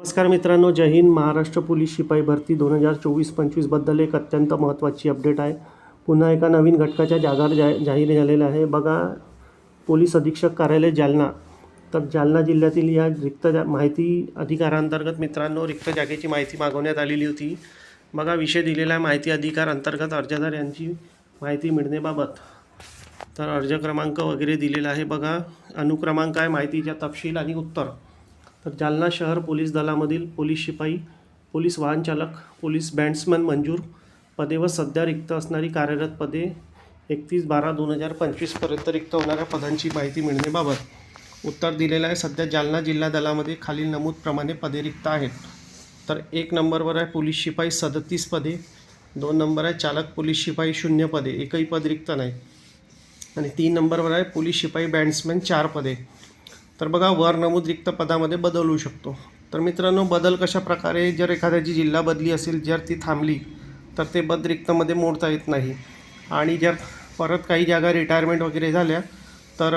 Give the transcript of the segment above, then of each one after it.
नमस्कार मित्रांनो जय हिंद. महाराष्ट्र पोलीस शिपाई भरती दोन हजार चोवीस पंचवीसबद्दल एक अत्यंत महत्त्वाची अपडेट आहे. पुन्हा एका नवीन घटकाच्या जागार जा जाहीर झालेला आहे. बघा पोलीस अधीक्षक कार्यालय जालना. तर जालना जिल्ह्यातील या रिक्त जा माहिती अधिकारांतर्गत मित्रांनो रिक्त जागेची माहिती मागवण्यात आलेली होती. बघा विषय दिलेला आहे. माहिती अधिकार अंतर्गत अर्जदार यांची माहिती मिळण्याबाबत. तर अर्ज क्रमांक वगैरे दिलेला आहे. बघा अनुक्रमांक आहे माहितीच्या तपशील आणि उत्तर. तर जालना शहर पोलीस दलामधील पोलीस शिपाई पोलीस वाहनचालक पोलीस बँड्समन मंजूर पदे व सध्या रिक्त असणारी कार्यरत पदे एकतीस बारा दोन हजार पंचवीसपर्यंत रिक्त होणाऱ्या पदांची माहिती मिळण्याबाबत उत्तर दिलेलं आहे. सध्या जालना जिल्हा दलामध्ये खालील नमूदप्रमाणे पदे रिक्त आहेत. तर एक नंबरवर आहे पोलीस शिपाई सदतीस पदे दोन नंबर आहे चालक पोलीस शिपाई शून्य पदे एकही पद रिक्त नाही. आणि तीन नंबरवर आहे पोलीस शिपाई बँड्समॅन चार पदे. तर बघा वर नमूद रिक्त पदामध्ये बदलू शकतो. तर मित्रांनो बदल कशा प्रकारे जर एखाद्याची जिल्हा बदली असेल जर ती थांबली तर ते पद रिक्तमध्ये मोडता येत नाही. आणि जर परत काही जागा रिटायरमेंट वगैरे झाल्या तर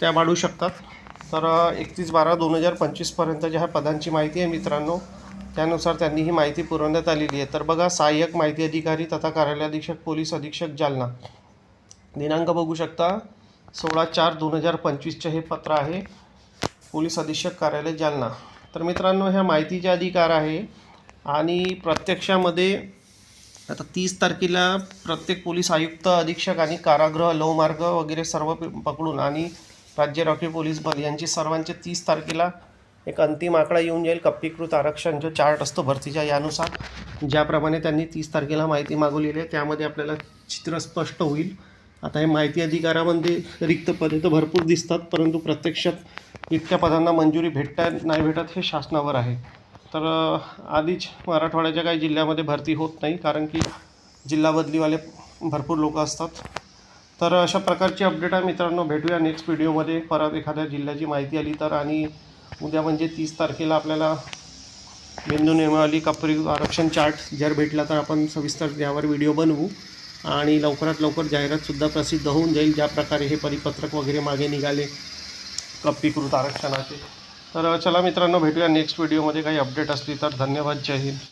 त्या वाढू शकतात. तर एकतीस बारा दोन हजार पंचवीसपर्यंत ज्या पदांची माहिती आहे मित्रांनो. त्यानुसार त्यांनी ही माहिती पुरवण्यात आलेली आहे. तर बघा सहाय्यक माहिती अधिकारी तथा कार्यालय अधीक्षक पोलीस अधीक्षक जालना. दिनांक बघू शकता. सोळा चार दोन हजार पंचवीसचे हे पत्र आहे. पोलीस अधीक्षक कार्यालय जालना. तर मित्रांनो ह्या माहितीचे अधिकार आहे. आणि प्रत्यक्षामध्ये आता तीस तारखेला प्रत्येक पोलीस आयुक्त अधीक्षक आणि कारागृह लवमार्ग वगैरे सर्व प- पकडून आणि राज्य राखीव पोलीस बल यांची सर्वांचे तीस तारखेला एक अंतिम आकडा येऊन जाईल. कप्पीकृत आरक्षण जो चार्ट असतो भरतीच्या यानुसार. ज्याप्रमाणे त्यांनी तीस तारखेला माहिती मागवलेली आहे त्यामध्ये आपल्याला चित्र स्पष्ट होईल. आता हे माहिती अधिकारामध्ये रिक्त पदे तर भरपूर दिसतात परंतु प्रत्यक्षात इतक्या पदांना मंजुरी भेटता नाही भेटत हे शासनावर आहे. तर आधीच मराठवाड्याच्या काही जिल्ह्यामध्ये भरती होत नाही कारण की जिल्हा बदलीवाले भरपूर लोक असतात. तर अशा प्रकारची अपडेट आहे मित्रांनो भेटूया नेक्स्ट व्हिडिओमध्ये परत एखाद्या जिल्ह्याची माहिती आली तर आणि उद्या म्हणजे तीस तारखेला आपल्याला बिंदू नेमावली कपरी आरक्षण चार्ट जर भेटला तर आपण सविस्तर यावर व्हिडिओ बनवू. आणि लवकरात लवकर जाहिरातसुद्धा प्रसिद्ध होऊन जाईल ज्या प्रकारे हे परिपत्रक वगैरे मागे निघाले कप्पीकृत आरक्षणाचे. तर चला मित्रांनो भेटूया नेक्स्ट व्हिडिओमध्ये काही अपडेट असली तर धन्यवाद. जय हिंद.